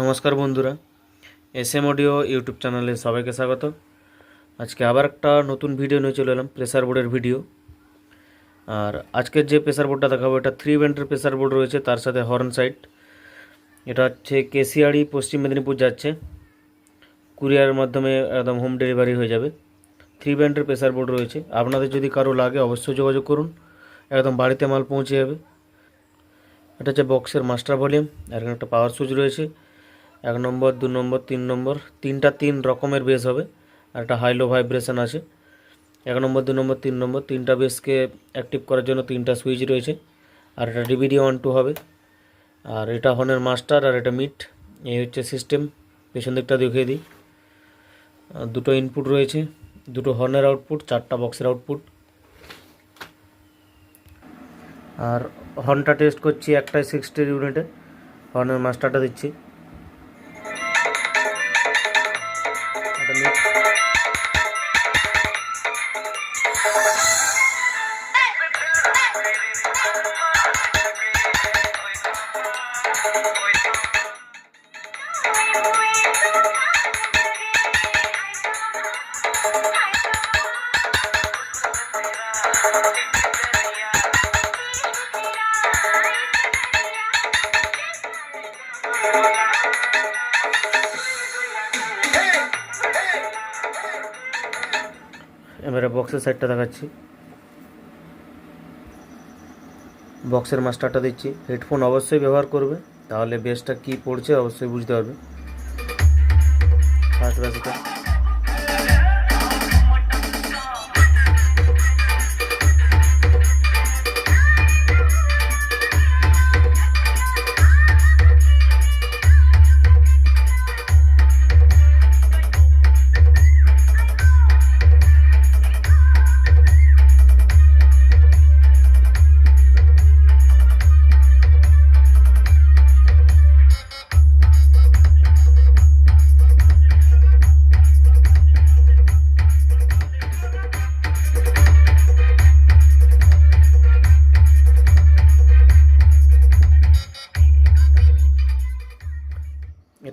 নমস্কার বন্ধুরা S M audio YouTube চ্যানেলে সবাইকে স্বাগত। আজকে আবার একটা নতুন ভিডিও নিয়ে চলে এলাম, প্রেসার বোর্ডের ভিডিও। আর আজকের যে প্রেসার বোর্ডটা দেখাবো, এটা থ্রি ব্যান্ডের প্রেসার বোর্ড রয়েছে, তার সাথে হর্ন সাইড এটা হচ্ছে কেসিয়াড়ি পশ্চিম মেদিনীপুর যাচ্ছে। কুরিয়ারের মাধ্যমে একদম হোম ডেলিভারি হয়ে যাবে। থ্রি ব্যান্ডের প্রেসার বোর্ড রয়েছে। আপনাদের যদি কারও লাগে, অবশ্যই যোগাযোগ করুন। একদম বাড়িতে মাল পৌঁছে যাবে। এটা হচ্ছে বক্সের মাস্টার ভলিউম আর একটা পাওয়ার সুইচ রয়েছে। এক নম্বর, দু নম্বর, তিন নম্বর, তিনটা তিন রকমের বেস হবে আর একটা হাইলো ভাইব্রেশন আছে। এক নম্বর, দু নম্বর, তিন নম্বর, তিনটা বেসকে অ্যাক্টিভ করার জন্য তিনটা সুইচ রয়েছে আর এটা ডিভিডি ওয়ান টু হবে। আর এটা হর্নের মাস্টার আর এটা মিট এই হচ্ছে সিস্টেম পেছন দিকটা দেখিয়ে দিই। দুটো ইনপুট রয়েছে, দুটো হর্নের আউটপুট চারটা বক্সের আউটপুট আর হর্নটা টেস্ট করছি একটাই সিক্সটির ইউনিটে হর্নের মাস্টারটা দিচ্ছি। একটা mid। এবারে বক্সের সাইডটা দেখাচ্ছি। বক্সের মাস্টারটা দিচ্ছি। হেডফোন অবশ্যই ব্যবহার করবে। তাহলে বেসটা কি পড়ছে অবশ্যই বুঝতে পারবে। ফার্স্ট বেসটা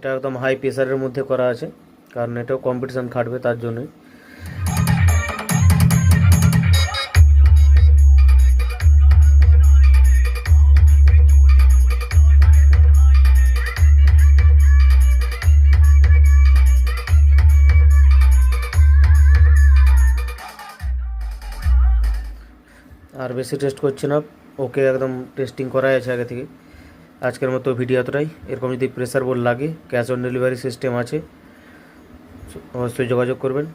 এটা একদম হাই প্রেসারের মধ্যে করা আছে, কারণ এটাও কম্পিটিশান খাটবে তার জন্যই। আর বেশি টেস্ট করছি না, ওকে একদম টেস্টিং করাই আছে আগে থেকে। আজকের মতো ভিডিও এতটাই। এরকম যদি প্রেশার বোর্ড লাগে ক্যাশ অন ডেলিভারি সিস্টেম আছে, অবশ্যই যোগাযোগ করবেন।